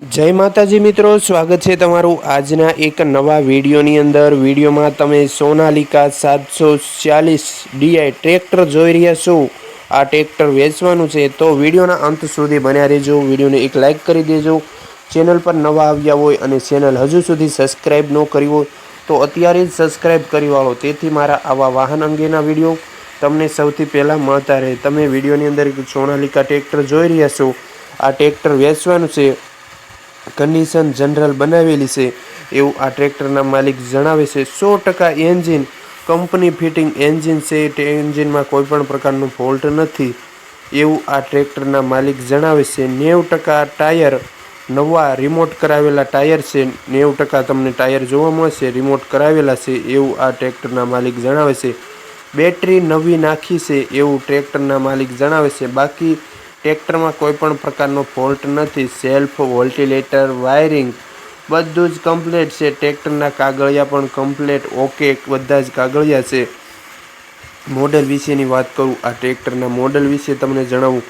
જય માતાજી મિત્રો, સ્વાગત છે તમારું આજના એક નવા વિડીયોની અંદર. વિડીયોમાં તમે સોનાલિકા સાતસો ચાલીસ ડીઆઈ ટ્રેક્ટર જોઈ રહ્યા છો. આ ટ્રેક્ટર વેચવાનું છે, તો વિડીયોના અંત સુધી બન્યા રહેજો. વિડીયોને એક લાઇક કરી દેજો. ચેનલ પર નવા આવ્યા હોય અને ચેનલ હજુ સુધી સબસ્ક્રાઈબ ન કરી હોય, તો અત્યારે જ સબસ્ક્રાઈબ કરી વાળો. તેથી મારા આવા વાહન અંગેના વીડિયો તમને સૌથી પહેલાં મળતા રહે. તમે વિડીયોની અંદર સોનાલિકા ટ્રેક્ટર જોઈ રહ્યા છો. આ ટ્રેક્ટર વેચવાનું છે. કન્ડિશન જનરલ બનાવેલી છે. એવું આ ટ્રેક્ટરના માલિક જણાવે છે. સો ટકા એન્જિન, કંપની ફિટિંગ એન્જિન છે. તે એન્જિનમાં કોઈ પણ પ્રકારનું ફોલ્ટ નથી. એવું આ ટ્રેક્ટરના માલિક જણાવે છે. નેવું ટકા ટાયર, નવા રિમોટ કરાવેલા ટાયર છે. નેવું ટકા તમને ટાયર જોવા મળશે, રિમોટ કરાવેલા છે. એવું આ ટ્રેક્ટરના માલિક જણાવે છે. બેટરી નવી નાખી છે. એવું ટ્રેક્ટરના માલિક જણાવે છે. બાકી ટ્રેક્ટરમાં કોઈ પણ પ્રકારનો ફોલ્ટ નથી, સેલ્ફ વોલ્ટિલેટર, વાયરિંગ બધું જ કમ્પ્લેટ છે. ટ્રેક્ટરના કાગળિયા પણ કમ્પ્લેટ. ઓકે, બધા જ કાગળિયા છે. મોડલ વિશેની વાત કરું આ ટ્રેક્ટરના મોડલ વિશે તમને જણાવું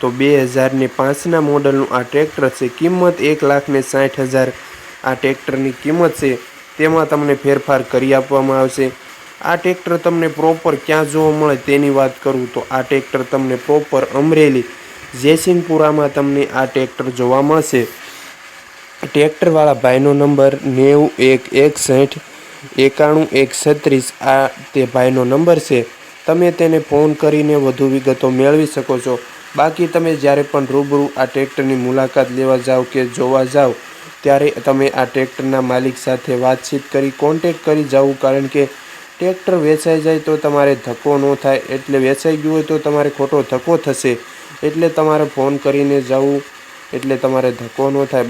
તો બે હજારને પાંચના મોડલનું આ ટ્રેક્ટર છે. કિંમત એક લાખને સાઠ હજાર આ ટ્રેક્ટરની કિંમત છે. તેમાં તમને ફેરફાર કરી આપવામાં આવશે. આ ટ્રેક્ટર તમને પ્રોપર ક્યાં જોવા મળે તેની વાત કરું તો આ ટ્રેક્ટર તમને પ્રોપર અમરેલી જયસિંહપુરામાં તમને આ ટ્રેક્ટર જોવા મળશે. ટ્રેક્ટરવાળા ભાઈનો નંબર નેવું એક એકસઠ એકાણું એક છત્રીસ. આ તે ભાઈનો નંબર છે. તમે તેને ફોન કરીને વધુ વિગતો મેળવી શકો છો. બાકી તમે જ્યારે પણ રૂબરૂ આ ટ્રેક્ટરની મુલાકાત લેવા જાઓ કે જોવા જાઓ ત્યારે તમે આ ટ્રેક્ટરના માલિક સાથે વાતચીત કરી કોન્ટેક કરી જવું. કારણ કે ટ્રેક્ટર વેચાઈ જાય તો તમારે ધક્કો ન થાય. એટલે વેચાઈ ગયું હોય તો તમારે ખોટો ધક્કો થશે. એટલે તમારે ફોન કરીને જવું એટલે તમારે ધક્કો ન થાય.